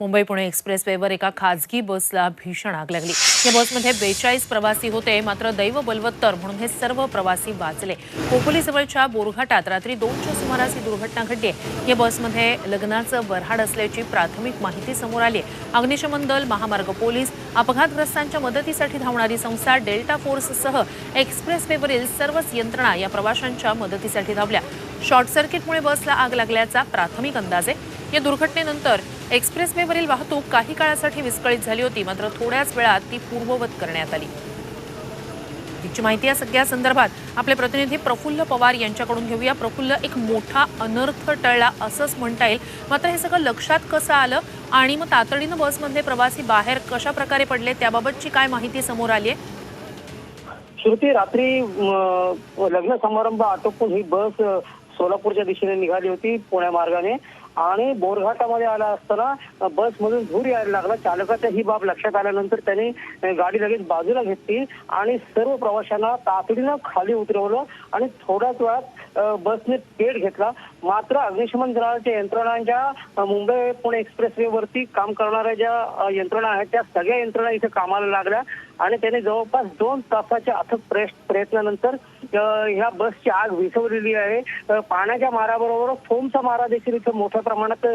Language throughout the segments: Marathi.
मुंबई पुणे एक्सप्रेसवेवर एका खाजगी बसला भीषण आग लागली. या बसमध्ये बेचाळीस प्रवासी होते मात्र दैव बलवत्तर म्हणून हे सर्व प्रवासी वाचले. खोपोलीजवळच्या बोरघाटात रात्री दोनच्या सुमारास ही दुर्घटना घडली या बसमध्ये लग्नाचं बऱ्हाड असल्याची प्राथमिक माहिती समोर आली अग्निशमन दल महामार्ग पोलीस अपघातग्रस्तांच्या मदतीसाठी धावणारी संस्था डेल्टा फोर्ससह एक्सप्रेसवेवरील सर्वच यंत्रणा या प्रवाशांच्या मदतीसाठी धावल्या. शॉर्ट सर्किटमुळे बसला आग लागल्याचा प्राथमिक अंदाज आहे. या दुर्घटनेनंतर एक्सप्रेसवेवरील वाहतूक काही काळासाठी विस्कळीत झाली होती मात्र थोड्याच वेळात ती पूर्ववत करण्यात आली. तिची माहिती या सगळ्या संदर्भात आपले प्रतिनिधी प्रफुल्ल पवार यांच्याकडून घेऊया. प्रफुल्ल एक मोठा अनर्थ टळला असंच म्हणता येईल. मात्र हे सगळं लक्षात कसं आलं आणि मग तातडीनं बसमध्ये प्रवासी बाहेर कशा प्रकारे पडले त्याबाबतची काय माहिती समोर आली आहे? श्रुती रात्री लग्न समारंभ आटोपून ही बस सोलापूरच्या दिशेने निघाली होती पुण्या मार्गाने. आणि बोरघाटामध्ये आला असताना बसमधून धूर यायला लागला. चालकाच्या ही बाब लक्षात आल्यानंतर त्याने गाडी लगेच बाजूला घेतली आणि सर्व प्रवाशांना तातडीनं खाली उतरवलं आणि थोड्याच वेळात बसने पेट घेतला. मात्र अग्निशमन दलाच्या यंत्रणांच्या मुंबई पुणे एक्सप्रेस वरती काम करणाऱ्या ज्या यंत्रणा आहेत त्या सगळ्या यंत्रणा इथे कामाला लागल्या. आणि त्याने जवळपास दोन तासाच्या अथक प्रयत्नानंतर ह्या बसची आग विझवलेली आहे. पाण्याच्या माराबरोबर फोमचा मारा देखील इथे मोठ्या प्रमाणात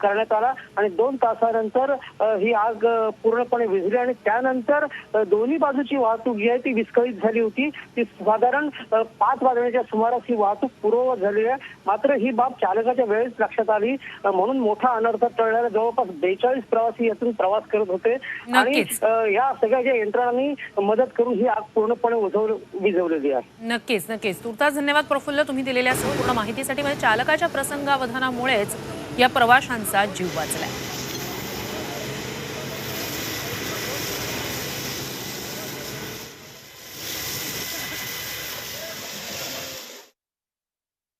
करण्यात आला. आणि दोन तासानंतर ही आग पूर्णपणे विझली आणि त्यानंतर दोन्ही बाजूची वाहतूक जी आहे ती विस्कळीत झाली होती. ती साधारण पाच वाजण्याच्या सुमारास ही वाहतूक पूर्ववत झाली आहे. मात्र ही बाब चालकाच्या वेळेस लक्षात आली. म्हणून मोठा अनर्थ टळल्याला जवळपास बेचाळीस प्रवासी यातून प्रवास करत होते. आणि या सगळ्या ज्या यंत्रणांनी मदत करून ही आग पूर्णपणे विझवलेली आहे. नक्कीच नक्कीच. तुर्तास धन्यवाद प्रफुल्ल तुम्ही दिलेल्या संपूर्ण माहितीसाठी. म्हणजे चालकाच्या प्रसंगावधानामुळेच या प्रवाशांचा जीव वाचलाय.